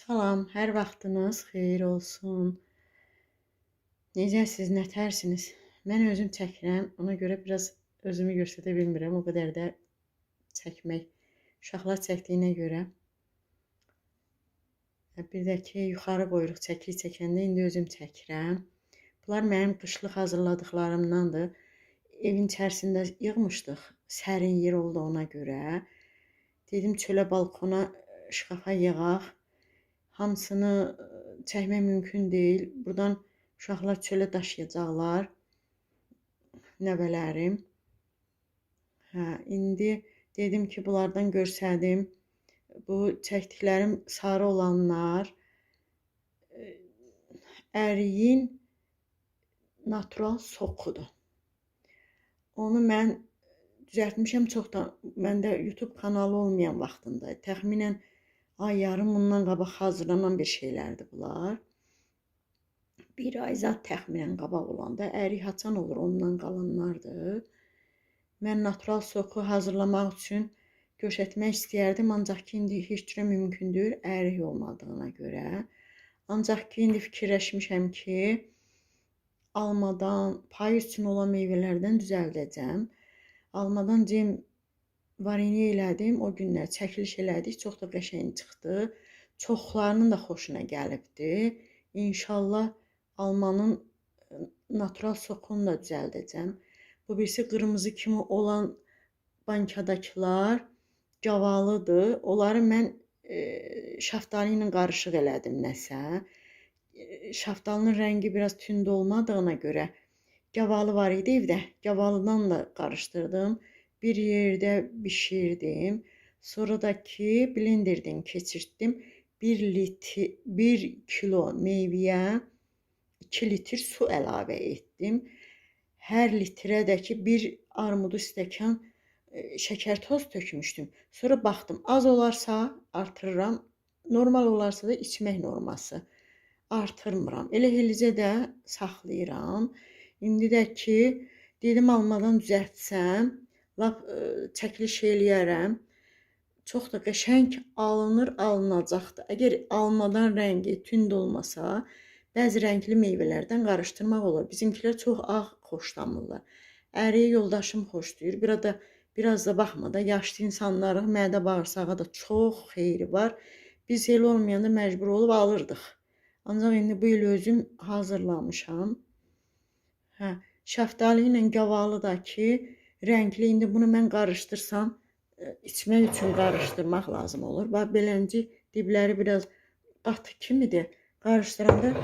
Salam, hər vaxtınız xeyir olsun. Necəsiz, nətərsiniz? Mən özüm çəkirəm, ona görə biraz özümü göstərə bilmirəm. O qədər də çəkmək uşaqlar çəkdiyinə görə. Bir də ki, yuxarı qoyuruq çəki çəkəndə indi özüm çəkirəm. Bunlar mənim qışlıq hazırladıqlarımdandır. Evin içərisində yığmışdıq. Sərin yer oldu ona görə. Dedim çölə balkona, şkafa yığaq. Hamısını çəkmək mümkün deyil. Buradan uşaqlar çölə daşıyacaqlar. Nəvələrim. Hə, indi dedim ki, bunlardan görsədim. Bu çəkdiklərim sarı olanlar əriyin natural sokudur. Onu mən düzəltmişəm çoxdan. Məndə YouTube kanalı olmayan vaxtında. Təxminən ay yarım bundan qabaq hazırlanan bir şeylərdir bunlar. Bir ay zat təxminən qabaq olanda ərik haçan olur ondan qalanlardır. Mən natural soku hazırlamaq üçün göstərmək istəyərdim, ancaq ki indi heç cürə mümkün deyil ərik olmadığına görə. Ancaq ki indi fikirləşmişəm ki almadan, payız üçün olan meyvələrdən düzəldəcəm. Almadan cem varini elədim. O günlər çəkiliş elədik. Çox da qəşəng çıxdı. Çoxlarının da xoşuna gəlibdi. İnşallah almanın natural sokunu da düzəldəcəm. Bu birisi qırmızı kimi olan bankadakılar gavalıdır. Onları mən e, şaftali ilə qarışıq elədim nəsə. Şaftalının rəngi biraz tünd olmadığına görə gavalı var idi evdə. Gavalıdan da qarışdırdım. Bir yerdə bişirdim. Sonra da ki blenderdən keçirtdim. 1 litr 1 kilo meyvəyə 2 litr su əlavə etdim. Hər litrə də ki bir armudu stəkan e, şəkər toz tökmüşdüm. Sonra baxdım, az olarsa artırıram, normal olarsa da içmək norması artırmıram. Elə eləcə də saxlayıram. İndi də ki dedim almadan düzəltsəm, lap ə, çəkiliş eləyərəm. Çox da qəşəng alınır, alınacaqdır. Əgər almadan rəngi tünd olmasa, bəzi rəngli meyvələrdən qarışdırmaq olar. Bizimkilər çox ağ xoşlamırlar. Əriyi yoldaşım xoşlayır. Biraz da biraz da baxma da yaşlı insanların mədə bağırsağa da çox xeyri var. Biz elə olmayanda məcbur olub alırdıq. Ancaq indi bu il özüm hazırlamışam. Hə, şəftali ilə gavalı da ki, rəngli indi bunu mən qarışdırsam, ə, içmək üçün qarışdırmaq lazım olur. Bax belənci dibləri biraz qatı kimidir. Qarışdıranda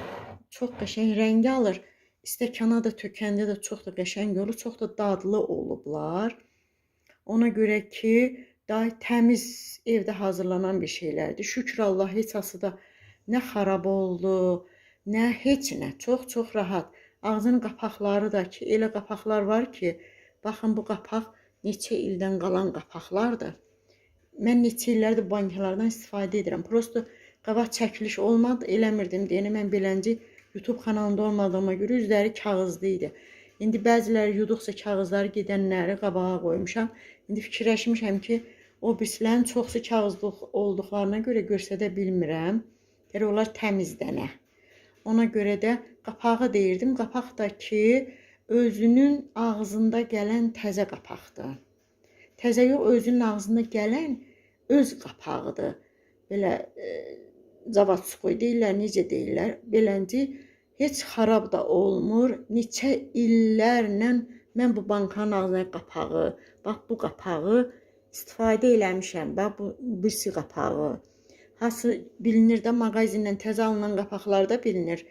çox qəşəng rəngi alır. Stəkana da tökəndə də çox da qəşəng olur, çox da dadlı olublar. Ona görə ki, daha təmiz evdə hazırlanan bir şeylərdir. Şükür Allah heç hası da nə xarab oldu, nə heç nə. Çox-çox rahat. Ağzının qapaqları da ki, elə qapaqlar var ki, baxın bu qapaq neçə ildən qalan qapaqlardır. Mən neçə illərdir bankalardan istifadə edirəm. Prosto qabaq çəkiliş olmadı, eləmirdim. Deyəni mən belənci YouTube kanalında olmadığıma görə üzləri kağızlı idi. İndi bəziləri yuduqsa kağızları gedənləri qabağa qoymuşam. İndi fikirləşmişəm ki, o birisilərin çoxsu kağızlı olduqlarına görə göstərə bilmirəm. Gərək onlar təmizdənə. Ona görə də qapağı deyirdim. Qapaq özünün ağzında gələn təzə qapaqdır. Təzə yox, özünün ağzında gələn öz qapağıdır. Belə e, zavatskoy deyirlər, necə deyirlər. Belənci heç xarab da olmur. Neçə illərlə mən bu bankanın ağzına qapağı, bax bu qapağı istifadə eləmişəm. Bax bu birisi qapağı. Hası bilinir də mağazindən təzə alınan qapaqlar da bilinir.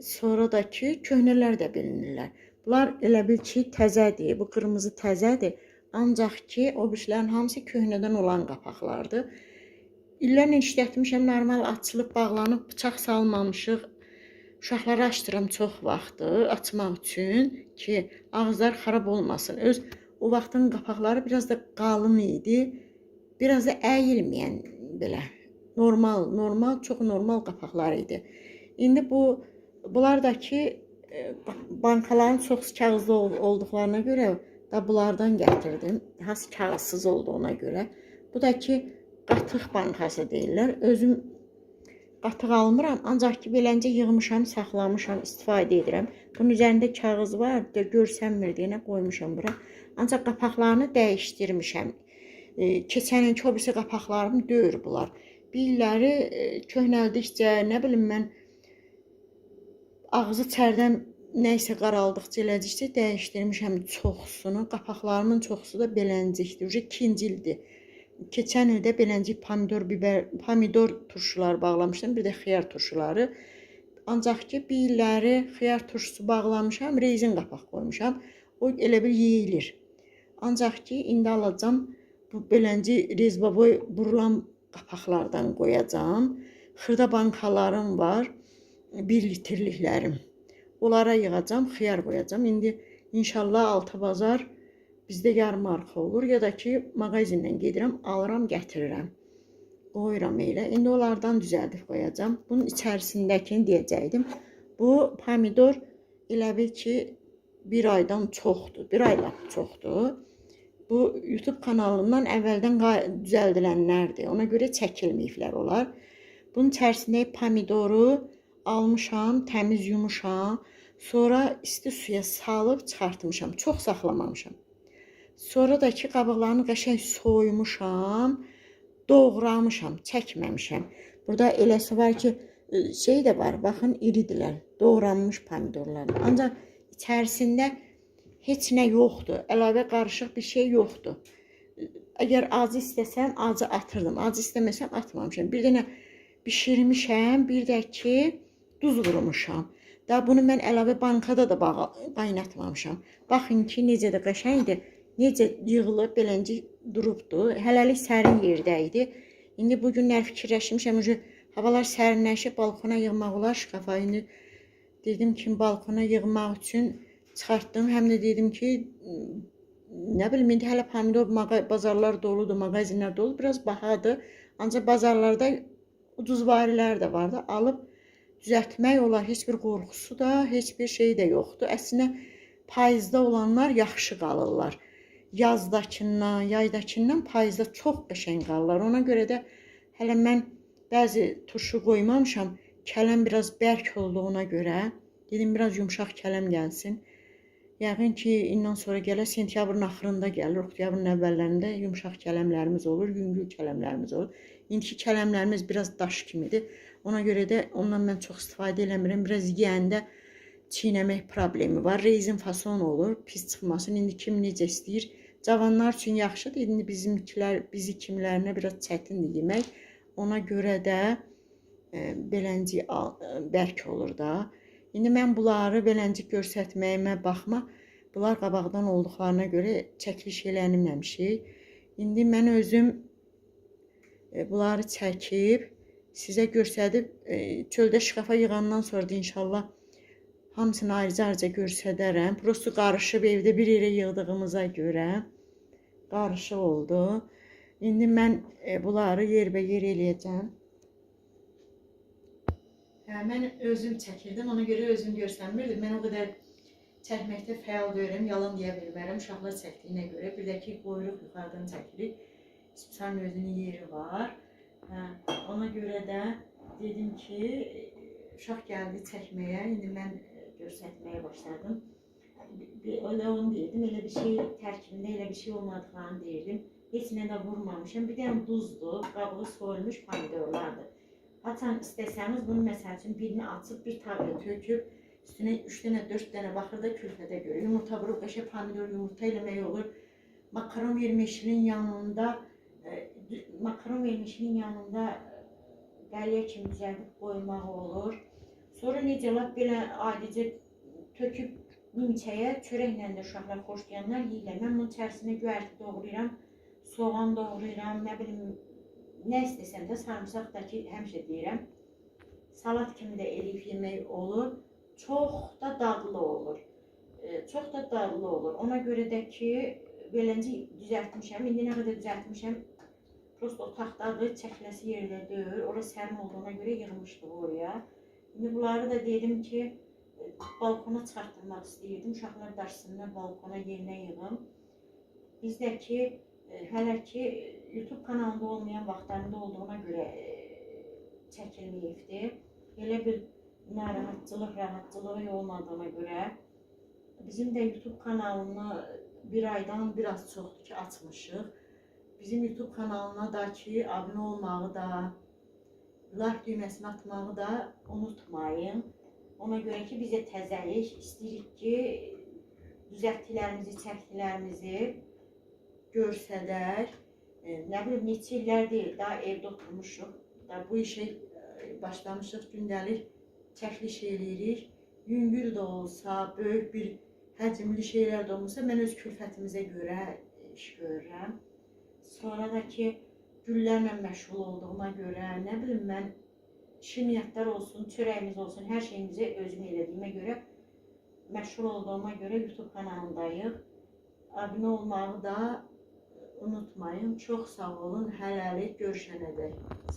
Sonra da ki, köhnələr də bilinirlər. Bunlar elə bil ki, təzədir. Bu qırmızı təzədir. Ancaq ki, o birisilərin hamısı köhnədən olan qapaqlardır. İllərlə işlətmişəm, normal açılıb, bağlanıb, bıçaq salmamışıq. Uşaqları açdıram çox vaxtı açmaq üçün ki, ağızlar xarab olmasın. Öz o vaxtın qapaqları biraz da qalın idi. Biraz da əyilməyən belə normal, normal, çox normal qapaqlar idi. İndi bu bunlar da ki e, bankaların çox kağızlı ol- olduqlarına görə da bunlardan gətirdim. Has kağızsız olduğuna görə. Bu da ki qatıq bankası deyirlər. Özüm qatıq almıram, ancaq ki beləncə yığmışam, saxlamışam, istifadə edirəm. Bunun üzərində kağız var, görsənmir deyənə qoymuşam bura. Ancaq qapaqlarını dəyişdirmişəm. E, keçən ilki o birisi qapaqlarım deyil bunlar. Bir illəri e, köhnəldikcə, nə bilim mən ağzı çərdən nəysə qaraldıqca elədikcə dəyişdirmişəm çoxsunu. Qapaqlarımın çoxusu da beləncikdir. Uje ikinci ildir. Keçən ildə beləncik pomidor, biber, pomidor turşuları bağlamışdım, bir də xiyar turşuları. Ancaq ki, bir illəri xiyar turşusu bağlamışam, rezin qapaq qoymuşam. O elə bil yeyilir. Ancaq ki, indi alacam bu belənci rezbaboy burulan qapaqlardan qoyacam. Xırda bankalarım var, 1 litrliklərim. Onlara yığacam, xiyar qoyacam. İndi inşallah altı bazar bizdə yarmarka olur ya da ki, mağazindən gedirəm, alıram, gətirirəm. Qoyuram elə. İndi onlardan düzəldib qoyacam. Bunun içərisindəkini deyəcəkdim. Bu pomidor elə bil ki, bir aydan çoxdur. Bir aydan çoxdur. Bu YouTube kanalından əvvəldən düzəldilənlərdir. Ona görə çəkilməyiblər onlar. Bunun içərisində pomidoru almışam, təmiz yumuşam. Sonra isti suya salıb çıxartmışam. Çox saxlamamışam. Sonra da ki qabıqlarını qəşəng soymuşam, doğramışam, çəkməmişəm. Burada eləsi var ki, e, şey də var, baxın iridirlər, doğranmış pomidorlar. Ancaq içərisində heç nə yoxdur. Əlavə qarışıq bir şey yoxdur. Əgər acı istəsəm, acı atırdım. Acı istəməsəm atmamışam. Bir dənə bişirmişəm, bir də ki duz vurmuşam. Da bunu mən əlavə bankada da qaynatmamışam. Baxın ki, necə də qəşəngdir. Necə yığılıb beləcə durubdu. Hələlik sərin yerdə idi. İndi bu günlər fikirləşmişəm, uje havalar sərinləşib balkona yığmaq olar şkafa. İndi dedim ki, balkona yığmaq üçün çıxartdım. Həm də dedim ki, nə bilim indi hələ pomidor bazarlar doludur, mağazinlər dolu, biraz bahadır. Ancaq bazarlarda ucuz varilər də var da, alıb düzəltmək olar. Heç bir qorxusu da, heç bir şey də yoxdur. Əslində payızda olanlar yaxşı qalırlar. Yazdakından, yaydakından payızda çox qəşəng qalırlar. Ona görə də hələ mən bəzi turşu qoymamışam. Kələm biraz bərk olduğuna görə dedim biraz yumşaq kələm gəlsin. Yəqin ki, indən sonra gələ sentyabrın axırında gəlir, oktyabrın əvvəllərində yumşaq kələmlərimiz olur, yüngül kələmlərimiz olur. İndiki kələmlərimiz biraz daş kimidir. Ona görə də ondan mən çox istifadə eləmirəm. Biraz yeyəndə çiynəmək problemi var. Rezin fason olur, pis çıxmasın. İndi kim necə istəyir? Cavanlar üçün yaxşıdır. İndi bizimkilər, bizi kimlərinə biraz çətindir yemək. Ona görə də e, belənci al- e, bərk olur da. İndi mən bunları belənci göstərməyimə baxma. Bunlar qabaqdan olduqlarına görə çəkiliş eləməmişik. İndi mən özüm e, bunları çəkib sizə göstərib e, çöldə şkafa yığandan sonra da inşallah hamısını ayrıca-ayrıca göstərərəm. Prosto qarışıb evdə bir yerə yığdığımıza görə qarışıq oldu. İndi mən e, bunları yerbəyer eləyəcəm. Hə, mən özüm çəkirdim, ona görə özüm göstərmirdim. Mən o qədər çəkməkdə fəal deyiləm, yalan deyə bilmərəm. Uşaqlar çəkdiyinə görə, bir də ki, quyruq yuxarıdan çəkilir. İsmiçanın özünün yeri var. Ona görə də dedim ki, e, uşaq gəldi çəkməyə, indi mən e, göstərməyə başladım. Elə onu deyirdim, elə bir şey tərkibində elə bir şey olmadıqlarını deyirdim. Heç nə də vurmamışam. Bir dənə duzdur, qabığı soyulmuş pomidorlardır. Açan istəsəniz bunu məsəl üçün birini açıb bir tavaya töküb üstünə 3 dənə, 4 dənə baxırda külfədə görə yumurta vurub qəşəng pomidor yumurta eləmək olur. Makaron vermişinin yanında makaron vermişinin yanında e, qəlyə kimi düzəldib qoymaq olur. Sonra necə lap belə adicə töküb nimçəyə çörəklə də uşaqlar xoşlayanlar yeyirlər. Mən bunun içərisinə göyərti doğrayıram, soğan doğrayıram, nə bilim nə istəsəm də sarımsaq da ki, həmişə deyirəm. Salat kimi də eləyib yemək olur. Çox da dadlı olur. E, çox da dadlı olur. Ona görə də ki, beləcə düzəltmişəm. İndi nə qədər düzəltmişəm, prosto otaqdadır, çəkiləsi yerdə deyil. Ora sərin olduğuna görə yığmışdıq oraya. İndi bunları da dedim ki, e, balkona çıxartdırmaq istəyirdim. Uşaqlar daşsınlar balkona yerinə yığım. Bizdə ki, e, hələ ki YouTube kanalında olmayan vaxtlarında olduğuna görə e, çəkilməyibdi. Elə bir narahatçılıq, rahatçılığı olmadığına görə bizim də YouTube kanalını bir aydan biraz çoxdur ki açmışıq. Bizim YouTube kanalına da ki abunə olmağı da, like düyməsini atmağı da unutmayın. Ona görə ki bizə təzəlik istəyirik ki düzəltdilərimizi, çəkdilərimizi görsələr. E, nə bilim neçə illərdir daha evdə oturmuşuq. Da bu işə e, başlamışıq, gündəlik çəkiliş eləyirik. Yüngül də olsa, böyük bir həcmli şeylər də olmasa mən öz külfətimizə görə iş görürəm. Sonra da ki güllərlə məşğul olduğuma görə, nə bilim mən şirniyyatlar olsun, çörəyimiz olsun, hər şeyimizi özüm elədiyimə görə məşğul olduğuma görə YouTube kanalındayıq. Abunə olmağı da unutmayın. Çox sağ olun. Hələlik görüşənədək.